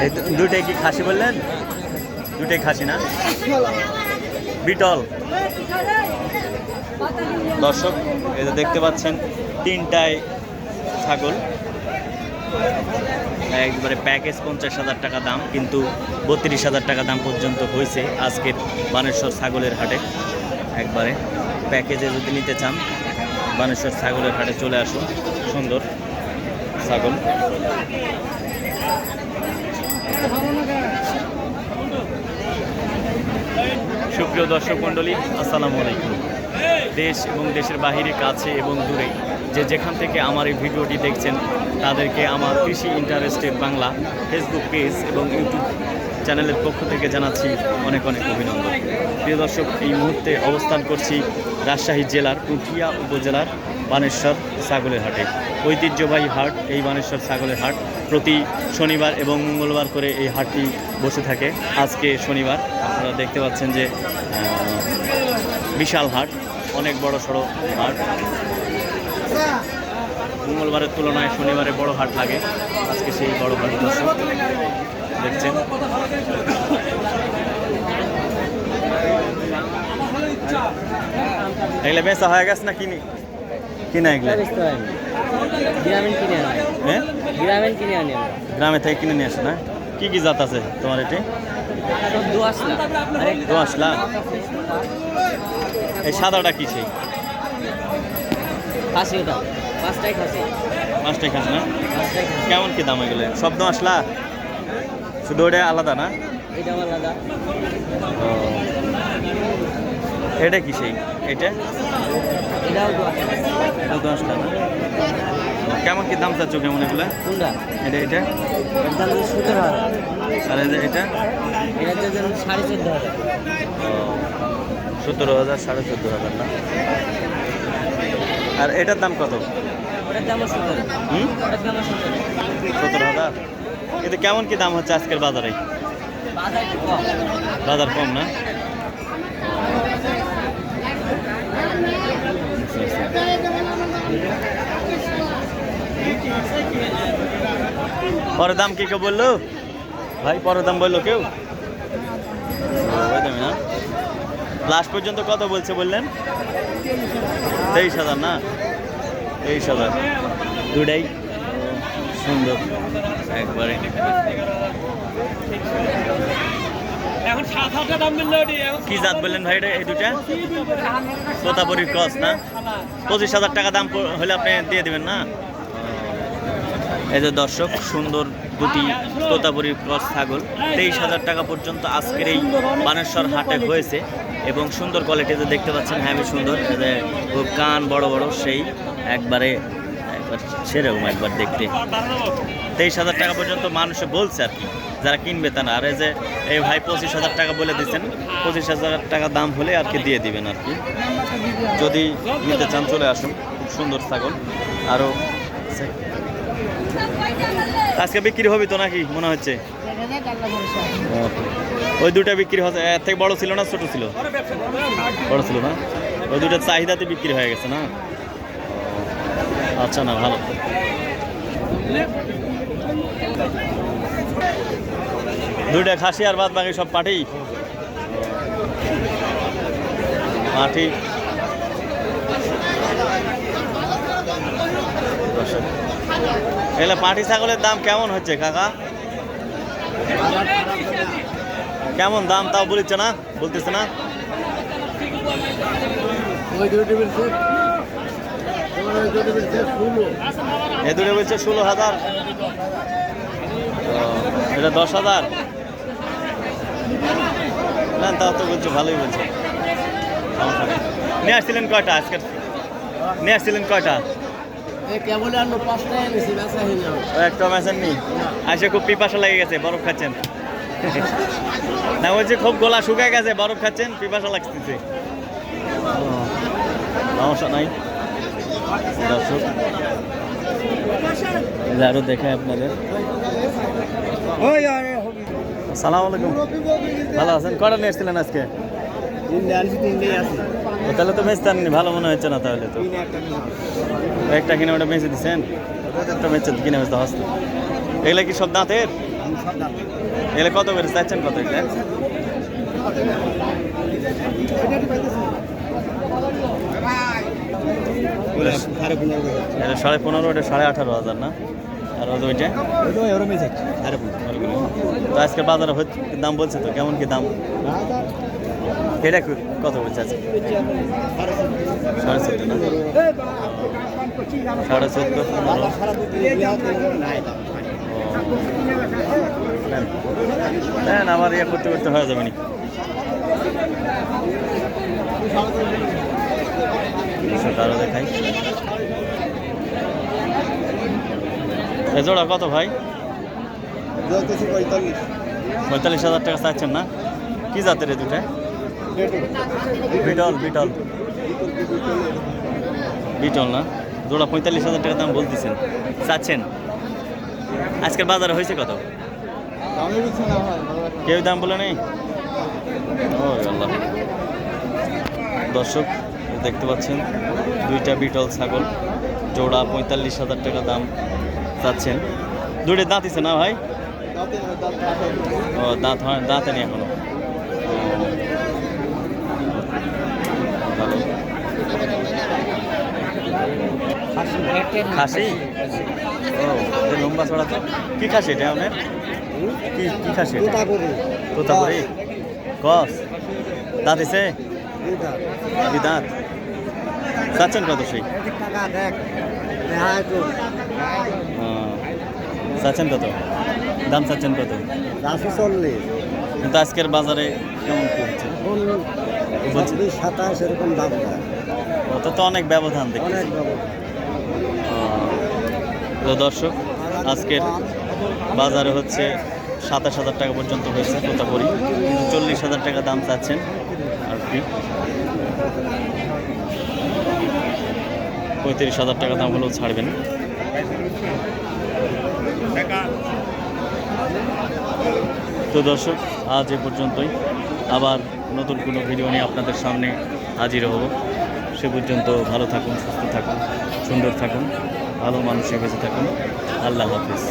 এই দু- কি খাসি বললেন? দুটাই খাসি না? বিটল। দর্শক এটা দেখতে পাচ্ছেন, তিনটায় ছাগল। একবারে প্যাকেজ পঞ্চাশ হাজার টাকা দাম, কিন্তু বত্রিশ হাজার টাকা দাম পর্যন্ত হয়েছে আজকের বানেশ্বর ছাগলের হাটে। একবারে প্যাকেজে যদি নিতে চান, বানেশ্বর ছাগলের হাটে চলে আসুন। সুন্দর ছাগল। সুপ্রিয় দর্শক মণ্ডলী, আসসালামু আলাইকুম। দেশ এবং দেশের বাহিরে, কাছে এবং দূরে যে যেখান থেকে আমার এই ভিডিওটি দেখছেন, তাদেরকে আমার কৃষি ইন্টারেস্টেড বাংলা ফেসবুক পেজ এবং ইউটিউব চ্যানেলের পক্ষ থেকে জানাচ্ছি অনেক অনেক অভিনন্দন। প্রিয় দর্শক, এই মুহূর্তে অবস্থান করছি রাজশাহী জেলার পুঠিয়া উপজেলার বানেশ্বর ছাগলের হাটে। ঐতিহ্যবাহী হাট এই বানেশ্বর ছাগলের হাট। প্রতি শনিবার এবং মঙ্গলবার করে এই হাটটি বসে থাকে। আজকে শনিবার, আপনারা দেখতে পাচ্ছেন যে বিশাল হাট, অনেক বড় সড়ো হাট। মঙ্গলবারের তুলনায় শনিবারে বড় হাট লাগে। আজকে সেই বড় হাট দেখছেন? এগুলো বেচা হয়ে গেছে না কিনি? কিনা এগুলো? কিনে হ্যাঁ গ্রামীণ কিনে আনি। গ্রামে থেকে কিনে নিয়ে আসে না? কি কি জাত আছে তোমার এটি? সব দু আসলাম তো আসলা এই সাদাটা কি সেই? খাসি ওটা। পাঁচটাই খাসি। মাছটাই খাস না? কেমন কি দাম এগুলো? শব্দ আসলা শুধু ওটা আলাদা না? এটা এটা কি সেই? এটা? এটাও দু আসলাম না? কেমন কি দাম চাচ্ছ কেমন এগুলো? এটা এটা? দাম সতেরো হাজার। আর এটা? এটার সাড়ে চোদ্দ হাজার। সতেরো হাজার সাড়ে চোদ্দ হাজার না? আর এটার দাম কত? সতেরো হাজার? কিন্তু কেমন কি দাম হচ্ছে আজকের বাজারে? বাজার কম। বাজার কম না? পরে দাম কি কেউ বলল? ভাই পরে দাম বলল কেউ? না। লাস্ট পর্যন্ত কত বলছে বললেন? তেইশ হাজার না? তেইশ হাজার। দুটাই সুন্দর। একবারে কি জাত বললেন ভাই এই দুটা তোতাপুরি ক্রস না? পঁচিশ হাজার টাকা দাম হলে আপনি দিয়ে দেবেন না? এই যে দর্শক, সুন্দর দুটি তোতাপুরি ক্রস ছাগল। তেইশ হাজার টাকা পর্যন্ত আজকের এই বানেশ্বর হাটে হয়েছে এবং সুন্দর কোয়ালিটি যে দেখতে পাচ্ছেন হ্যাঁ আমি সুন্দর। কান বড় বড়, সেই একবারে, একবার সেরকম একবার দেখতে। তেইশ হাজার টাকা পর্যন্ত মানুষে বলছে আর কি, যারা কিনবে তারা আর এই যে, এই ভাই পঁচিশ হাজার টাকা বলে দিচ্ছেন পঁচিশ হাজার টাকা দাম হলে আর কি দিয়ে দিবেন আর কি। যদি নিতে চান, চলে আসুন। খুব সুন্দর ছাগল। আরও। আজকে বিক্রি হবে তো নাকি, মনে হচ্ছে? ওই দুটা বিক্রি হচ্ছে। এর থেকে বড় ছিল না, ছোট ছিল? বড় ছিল না? ওই দুটার চাহিদাতে বিক্রি হয়ে গেছে না? আচ্ছা না, ভালো। দুইটা খাসি আর বাদ বাকি সব পাটি পাটি এগুলো পাটি ছাগলের দাম কেমন হচ্ছে কাকা? কেমন দাম তাও বলছে না? বলতেছে না? এ দুটো বলছে ষোলো। হাজার। এটা দশ হাজার? না তাও তো বলছে ভালোই বলছে। নিয়ে আসছিলেন কয়টা আজকে নিয়ে আসছিলেন কয়টা? একটা আসে খুব পিপাসা লেগে গেছে বরফ খাচ্ছেন। না বলছে খুব গলা শুকায় গেছে বরফ খাচ্ছেন পিপাসা লাগতেছে। ও, সমস্যা নাই। দর্শক দেখায় আপনাদের। সালাম আলাইকুম। ভালো আছেন? কটা নিয়ে এসেছিলেন আজকে? তাহলে তো বেচতেন ভালো মনে হচ্ছে না তাহলে তো। একটা কিনে ওটা বেঁচে দিচ্ছেন একটা বেঁচে কিনে বেচতে হস্ত এগুলো কি সব দাঁতের? এলে কত করে চাচ্ছেন কত এটা সাড়ে পনেরো এটা সাড়ে পনেরো এটা সাড়ে আঠারো হাজার না? আর ওই ওইটা? তো আজকে বাজারে হচ্ছে দাম বলছে তো কেমন কি দাম? এটা কত বলছে আজকে? সাড়ে না? সাড়ে চোদ্দ, পনেরো? আমার ইয়ে করতে করতে হয়ে যাবে নি সেটা দেখাই। জোড়া কত ভাই? পঁয়তাল্লিশ হাজার টাকা চাচ্ছেন না? কি জাতের দুটা? Beetle beetle. বিটল না? জোড়া পঁয়তাল্লিশ হাজার টাকা দাম বলতেছেন। চাচ্ছেন। আজকের বাজারে হয়েছে কত? কেউ দাম বলে নেই? ও দর্শক, দেখতে পাচ্ছেন, দুইটা বিটল ছাগল, জোড়া পঁয়তাল্লিশ হাজার টাকা দাম চাচ্ছেন। দুইটা দাঁতিছে না ভাই? ও, দাঁত হয়, দাঁতে নেই এখনও ও, ভালো খাসি? ও লম্বা ছড়া তো। কি খাসি এটা আপনার? কি কি খাসি তোতাপুরি। কস। দাঁত এসে দাঁত? চাচ্ছেন কত সেই? চাচ্ছেন কত? দাম চাচ্ছেন কত? আজকের বাজারে কেমন কি হচ্ছে? সাতাশ এরকম দাম অত তো অনেক ব্যবধান দেখি তো দর্শক আজকের বাজারে হচ্ছে সাতাশ হাজার টাকা পর্যন্ত হয়েছে কিন্তু চল্লিশ হাজার টাকা দাম চাচ্ছেন আর কি। পঁয়ত্রিশ হাজার টাকা দাম হলেও ছাড়বেন। তো দর্শক আজ এ পর্যন্তই। আবার নতুন কোনো ভিডিও নিয়ে আপনাদের সামনে হাজির হব। সে পর্যন্ত ভালো থাকুন, সুস্থ থাকুন, সুন্দর থাকুন, ভালো মানুষে বেঁচে থাকুন। আল্লাহ হাফিজ।